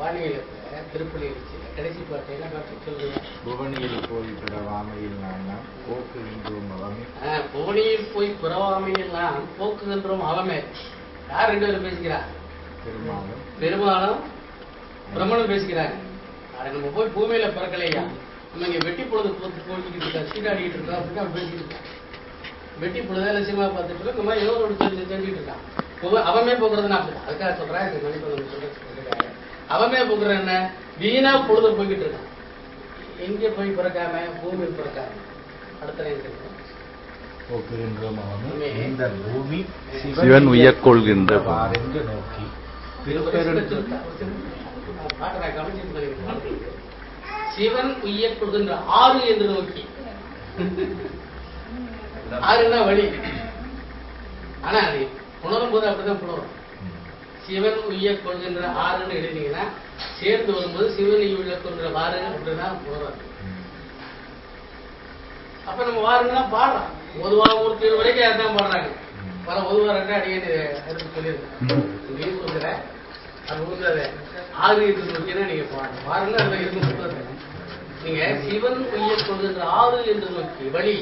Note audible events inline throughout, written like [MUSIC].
வானியலுக்கு திருப்பலி இருந்துச்சு கடைசி பாட்டு என்ன பாட்டு சொல்லுங்க புவனியில் போய் பிறவாமையில் நான் போக்கு இன்றும் அவமே. புவனியில் போய் பிறவாமையில் நாம் போக்குகின்றோம் அவமே. யார் ரெண்டு பேரும் பேசிக்கிறா பெருமாளும். பெருமாளும் பிரம்மனும் பேசிக்கிறாங்க அட நம்ம போய் பூமியில பிறக்கலையா? நம்ம இங்க வெட்டி பொழுது போட்டு போட்டுக்கிட்டு இருக்கா? சீடாடிக்கிட்டு இருக்கோம் அப்படின்னு அவன் பேசிக்கிட்டு இருக்கான் வெட்டி பொழுதால சினிமா பார்த்துட்டு இருக்கோம் ஏதோ ஒரு தெரிஞ்சுக்கிட்டு இருக்கான் அவமே போக்குறதுன்னா அதுக்காக சொல்றேன். நம்ம சொல்றதுக்காக அவமே போக்குற என்ன? வீணா பொழுது போய்கிட்டு இருக்கான். எங்க போய் பிறக்காம? பூமியில் பிறக்காம. அடுத்த அவமே. இந்த பூமி சிவன் உய்யக் கொள்கின்ற வாரென்று நோக்கி சிவன் உய்ய கொள்கின்ற ஆறு என்று நோக்கி. [LAUGHS] ஆறுன்னா வழி. ஆனா அது புணரும் போது அப்படிதான் புணரும் சிவன் உய்ய கொள்கின்ற ஆறுன்னு எழுதிங்கன்னா சேர்ந்து வரும்போது சிவன் உள்ள கொள்கிற ஆறு அப்படின்னா போறாரு. அப்ப நம்ம வாருங்கன்னா பாடுறோம். பொதுவாக ஒரு கீழ் வரைக்கும் யார் பாடுறாங்க. பல ஒதுவாரங்க அடியே எடுத்து சொல்லியிருக்கேன் இங்கேயும் சொல்கிறேன் அது ஊர்ல ஆறு என்று நோக்கினா நீங்க பாருங்க பாருங்க அதுல இருந்து சொல்றது. நீங்க சிவன் உய்ய கொள்கின்ற ஆறு என்று நோக்கி வழி.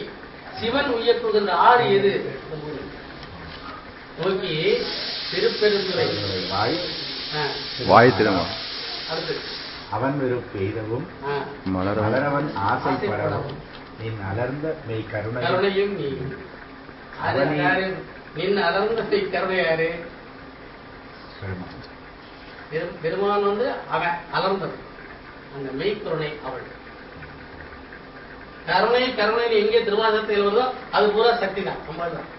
சிவன் உய்ய கொள்கின்ற ஆறு எது? நோக்கி வாய். வாய் அடுத்து. அவன் வெறுப்பு எய்தவும் மலரவன் ஆசைப்படவும் ஆசைப்படவும். நின் அலர்ந்த மெய் கருணை கருணையும் நீ. நின் அலர்ந்த கருணை யாரு? பெருமாள். பெரும்- பெருமான் வந்து அவன் அலர்ந்தது அந்த மெய்க்கருணை அவள். கருணை கருணை எங்கே திருவாசகத்தில் வருதோ அது பூரா சக்தி தான். அம்பாள் தான்.